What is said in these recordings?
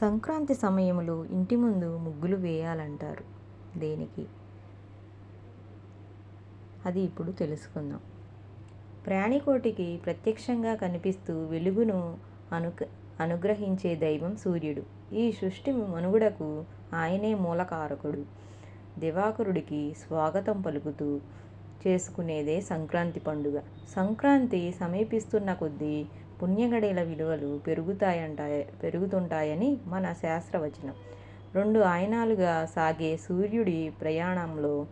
సంక్రాంతి సమయంలో ఇంటి ముందు ముగ్గులు వేయాలంటారు. దేనికి? అది ఇప్పుడు తెలుసుకుందాం. ప్రాణికోటికి ప్రత్యక్షంగా కనిపిస్తూ వెలుగును అనుక అనుగ్రహించే దైవం సూర్యుడు. ఈ సృష్టి మనుగడకు ఆయనే మూలకారకుడు. దివాకరుడికి స్వాగతం పలుకుతూ చేసుకునేదే సంక్రాంతి పండుగ. సంక్రాంతి సమీపిస్తున్న కొద్దీ పుణ్యగడేల విలువలు పెరుగుతాయంట పెరుగుతుంటాయని మన శాస్త్రవచనం. రెండు ఆయనాలుగా సాగే సూర్యుడి ప్రయాణంలో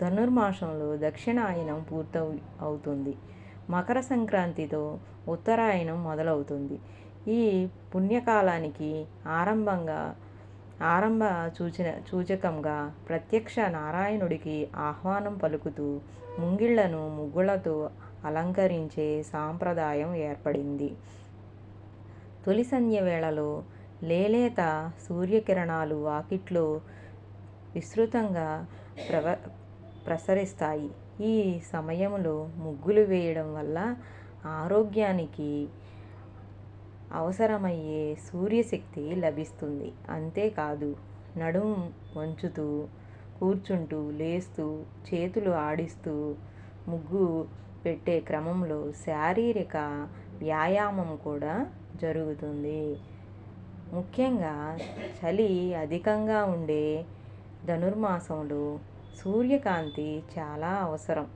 ధనుర్మాసంలో దక్షిణాయనం పూర్త అవుతుంది. మకర సంక్రాంతితో ఉత్తరాయణం మొదలవుతుంది. ఈ పుణ్యకాలానికి ఆరంభంగా ఆరంభ సూచన సూచకంగా ప్రత్యక్ష నారాయణుడికి ఆహ్వానం పలుకుతూ ముంగిళ్ళను ముగ్గులతో అలంకరించే సాంప్రదాయం ఏర్పడింది. తొలి సంధ్య వేళలో లేలేత సూర్యకిరణాలు వాకిట్లో విస్తృతంగా ప్రవ ప్రసరిస్తాయి. ఈ సమయంలో ముగ్గులు వేయడం వల్ల ఆరోగ్యానికి అవసరమయ్యే సూర్యశక్తి లభిస్తుంది. అంతేకాదు నడుం వంచుతూ కూర్చుంటూ లేస్తూ చేతులు ఆడిస్తూ ముగ్గు పెట్టే క్రమంలో శారీరక వ్యాయామం కూడా జరుగుతుంది. ముఖ్యంగా చలి అధికంగా ఉండే ధనుర్మాసంలో సూర్యకాంతి చాలా అవసరం.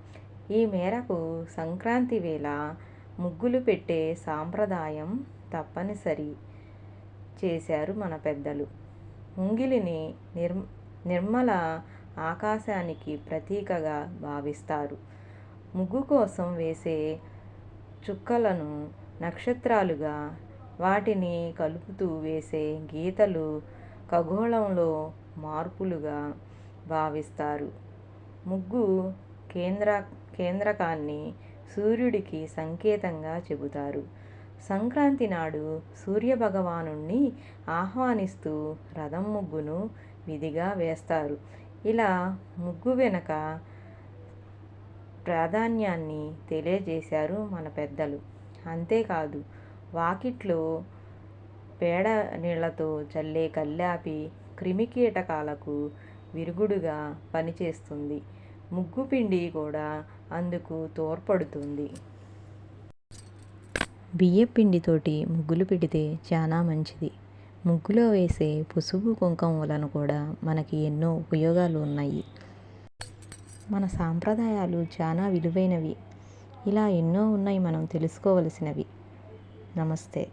ఈ మేరకు సంక్రాంతి వేళ ముగ్గులు పెట్టే సాంప్రదాయం తప్పనిసరి చేశారు మన పెద్దలు. ముంగిలిని నిర్ నిర్మల ఆకాశానికి ప్రతీకగా భావిస్తారు. ముగ్గు కోసం వేసే చుక్కలను నక్షత్రాలుగా వాటిని కలుపుతూ వేసే గీతలు ఖగోళంలో మార్పులుగా భావిస్తారు. ముగ్గు కేంద్ర కేంద్రకాన్ని సూర్యుడికి సంకేతంగా చెబుతారు. సంక్రాంతి నాడు సూర్యభగవాను ఆహ్వానిస్తూ రథం ముగ్గును విధిగా వేస్తారు. ఇలా ముగ్గు వెనక ప్రాధాన్యాన్ని తెలియజేశారు మన పెద్దలు. అంతేకాదు వాకిట్లో పేడ నీళ్ళతో చల్లే కల్లాపి క్రిమికీటకాలకు విరుగుడుగా పనిచేస్తుంది. ముగ్గు పిండి కూడా అందుకు తోడ్పడుతుంది. బియ్యపిండితోటి ముగ్గులు పెడితే చాలా మంచిది. ముగ్గులో వేసే పసుపు కుంకుమ వలన కూడా మనకి ఎన్నో ఉపయోగాలు ఉన్నాయి. మన సాంప్రదాయాలు చాలా విలువైనవి. ఇలా ఎన్నో ఉన్నాయి మనం తెలుసుకోవలసినవి. నమస్తే.